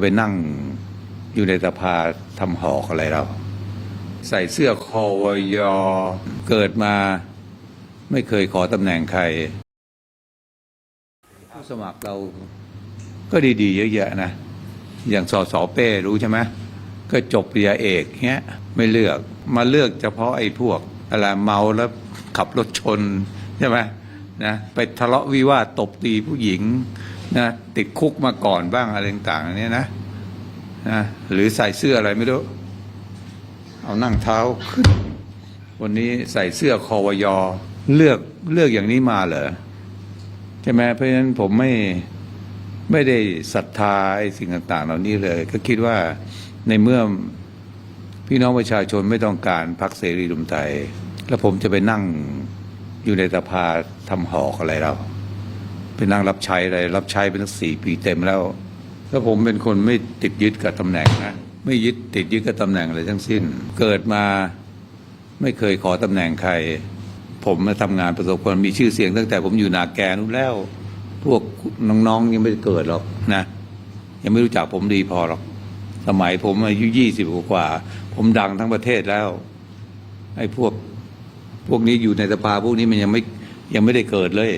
ไปนั่งอยู่ในสภาทำหอกอะไรเรา ใส่เสื้อคอวยอเกิดมาไม่เคยขอตำแหน่งใคร ผู้สมัครเราก็ดีๆ เยอะแยะนะ อย่างสอสอเป้รู้ใช่ไหมก็จบปริญญาเอกเงี้ยไม่เลือกมาเลือกเฉพาะไอ้พวกอะไรเมาแล้วขับรถชนใช่ไหมนะไปทะเลาะวิวาทตบตีผู้หญิง นะติดคุกมาก่อนบ้างอะไรต่างๆอันเนี้ยนะนะหรือใส่เสื้ออะไรไม่รู้เอานั่งเท้าขึ้นวันนี้ใส่เสื้อคอวยอเลือกเลือกอย่างนี้มาเหรอใช่ไหมเพราะฉะนั้นผมไม่ไม่ได้ศรัทธาไอ้สิ่งต่าง ๆ เหล่านี้เลย ก็คิดว่าในเมื่อพี่น้องประชาชนไม่ต้องการพรรคเสรีรวมไทย แล้วผมจะไปนั่งอยู่ในสภาทำหอกอะไรเรา ไปนั่งรับใช้อะไรรับใช้เป็นตั้งสี่ปีเต็มแล้วแล้วผมเป็นคนไม่ติดยึดกับตำแหน่งนะไม่ยึดติดยึดกับตำแหน่งอะไรทั้งสิ้น เกิดมาไม่เคยขอตำแหน่งใคร ผมมาทำงานประสบความมีชื่อเสียงตั้งแต่ผมอยู่นาแกนู้นแล้ว พวกน้องๆยังไม่ได้เกิดหรอกนะ ยังไม่รู้จักผมดีพอหรอกสมัยผมอายุยี่สิบกว่า ผมดังทั้งประเทศแล้วไอ้พวกพวกนี้อยู่ในสภาพวกนี้มันยังไม่ยังไม่ได้เกิดเลย